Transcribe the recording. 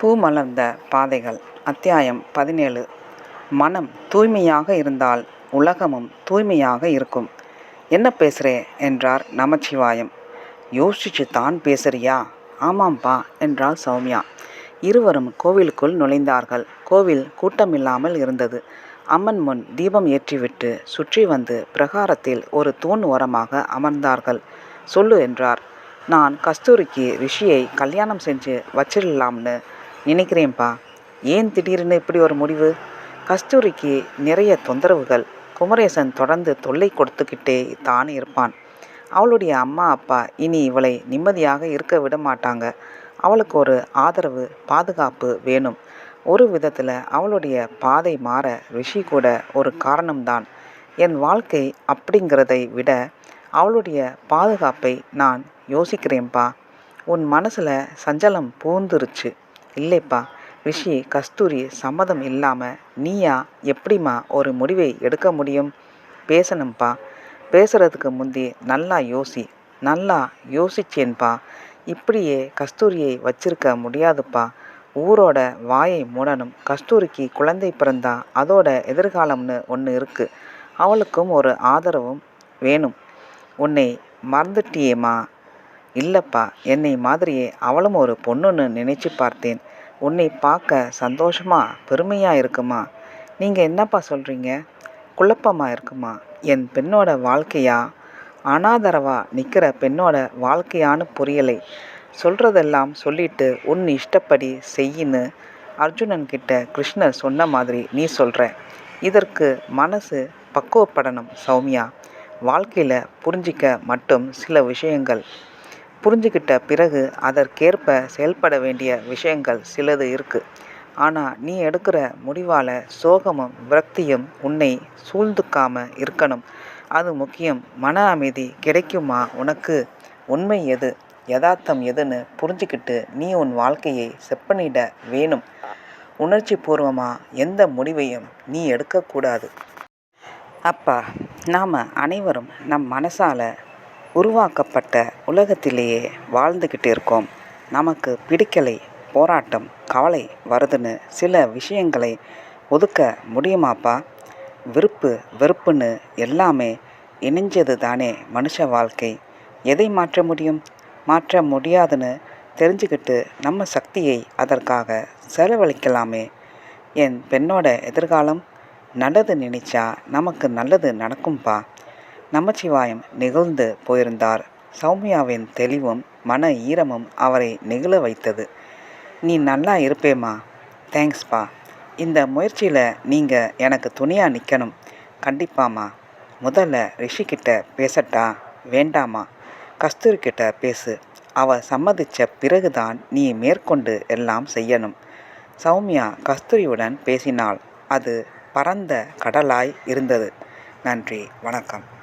பூ மலர்ந்த பாதைகள். அத்தியாயம் பதினேழு. மனம் தூய்மையாக இருந்தால் உலகமும் தூய்மையாக இருக்கும். என்ன பேசுகிறே என்றார் நமச்சிவாயம். யோசிச்சு தான் பேசுறியா? ஆமாம்பா என்றாள் சௌமியா. இருவரும் கோவிலுக்குள் நுழைந்தார்கள். கோவில் கூட்டமில்லாமல் இருந்தது. அம்மன் முன் தீபம் ஏற்றிவிட்டு சுற்றி வந்து பிரகாரத்தில் ஒரு தூண் ஓரமாக அமர்ந்தார்கள். சொல்லு என்றார். நான் கஸ்தூரிக்கு ரிஷியை கல்யாணம் செஞ்சு வச்சிடலாம்னு நினைக்கிறேன்ப்பா. ஏன் திடீர்னு இப்படி ஒரு முடிவு? கஸ்தூரிக்கு நிறைய தொந்தரவுகள். குமரேசன் தொடர்ந்து தொல்லை கொடுத்துக்கிட்டே தான் இருப்பான். அவளுடைய அம்மா அப்பா இனி இவளை நிம்மதியாக இருக்க விட மாட்டாங்க. அவளுக்கு ஒரு ஆதரவு பாதுகாப்பு வேணும். ஒரு விதத்தில் அவளுடைய பாதை மாற ரிஷி கூட ஒரு காரணம்தான். என் வாழ்க்கை அப்படிங்கிறதை விட அவளுடைய பாதுகாப்பை நான் யோசிக்கிறேன்ப்பா. உன் மனசில் சஞ்சலம் பூந்துருச்சு. இல்லைப்பா. ரிஷி கஸ்தூரி சம்மதம் இல்லாமல் நீயா எப்படிம்மா ஒரு முடிவை எடுக்க முடியும்? பேசணும்ப்பா பேசுகிறதுக்கு முந்தி நல்லா யோசி. நல்லா யோசிச்சேன்ப்பா இப்படியே கஸ்தூரியை வச்சிருக்க முடியாதுப்பா. ஊரோட வாயை மூடணும். கஸ்தூரிக்கு குழந்தை பிறந்தா அதோட எதிர்காலம்னு ஒன்று இருக்குது அவளுக்கும் ஒரு ஆதரவும் வேணும். உன்னை மறந்துட்டியேம்மா? இல்லைப்பா. என்னை மாதிரியே அவளும் ஒரு பொண்ணுன்னு நினைச்சு பார்த்தேன். உன்னை பார்க்க சந்தோஷமா பெருமையாக இருக்குமா? நீங்கள் என்னப்பா சொல்கிறீங்க குழப்பமாக இருக்குமா? என் பெண்ணோட வாழ்க்கையா? அனாதரவா நிற்கிற பெண்ணோட வாழ்க்கையான்னு புரியலை. சொல்கிறதெல்லாம் சொல்லிட்டு உன் இஷ்டப்படி செய்யின்னு அர்ஜுனன் கிட்ட கிருஷ்ணர் சொன்ன மாதிரி நீ சொல்கிற இதற்கு மனசு பக்குவப்படணும் சௌமியா. வாழ்க்கையில் புரிஞ்சிக்க மட்டும் சில விஷயங்கள். புரிஞ்சுக்கிட்ட பிறகு அதற்கேற்ப செயல்பட வேண்டிய விஷயங்கள் சிலது இருக்குது ஆனால் நீ எடுக்கிற முடிவால் சோகமும் விரக்தியும் உன்னை சூழ்ந்துக்காம இருக்கணும். அது முக்கியம். மன அமைதி கிடைக்குமா? உனக்கு உண்மை எது? யதார்த்தம் எதுன்னு புரிஞ்சுக்கிட்டு நீ உன் வாழ்க்கையை செப்பனிட வேணும். உணர்ச்சி பூர்வமாக எந்த முடிவையும் நீ எடுக்கக்கூடாது. அப்பா நாம் அனைவரும் நம் மனசால் உருவாக்கப்பட்ட உலகத்திலேயே வாழ்ந்துக்கிட்டு இருக்கோம். நமக்கு பிடிக்கலை போராட்டம் கவலை வருதுன்னு சில விஷயங்களை ஒதுக்க முடியுமாப்பா? விருப்பு வெறுப்புன்னு எல்லாமே இணைஞ்சது தானே மனுஷ வாழ்க்கை. எதை மாற்ற முடியும்? மாற்ற முடியாதுன்னு தெரிஞ்சுக்கிட்டு நம்ம சக்தியை அதற்காக செலவழிக்கலாமே. என் பெண்ணோட எதிர்காலம் நல்லது நினைச்சா நமக்கு நல்லது நடக்கும்பா. நமச்சிவாயம் நிகழ்ந்து போயிருந்தார். சௌமியாவின் தெளிவும் மன ஈரமும் அவரை நெகிழ வைத்தது. நீ நல்லா இருப்பேம்மா. தேங்க்ஸ்ப்பா இந்த முயற்சியில் நீங்கள் எனக்கு துணியாக நிற்கணும் கண்டிப்பாம்மா. முதல்ல ரிஷிக்கிட்ட பேசட்டா? வேண்டாமா கஸ்தூரிக்கிட்ட பேசு. அவ சம்மதித்த பிறகுதான் நீ மேற்கொண்டு எல்லாம் செய்யணும். சௌமியா கஸ்தூரியுடன் பேசினாள். அது பரந்த கடலாய் இருந்தது. நன்றி. வணக்கம்.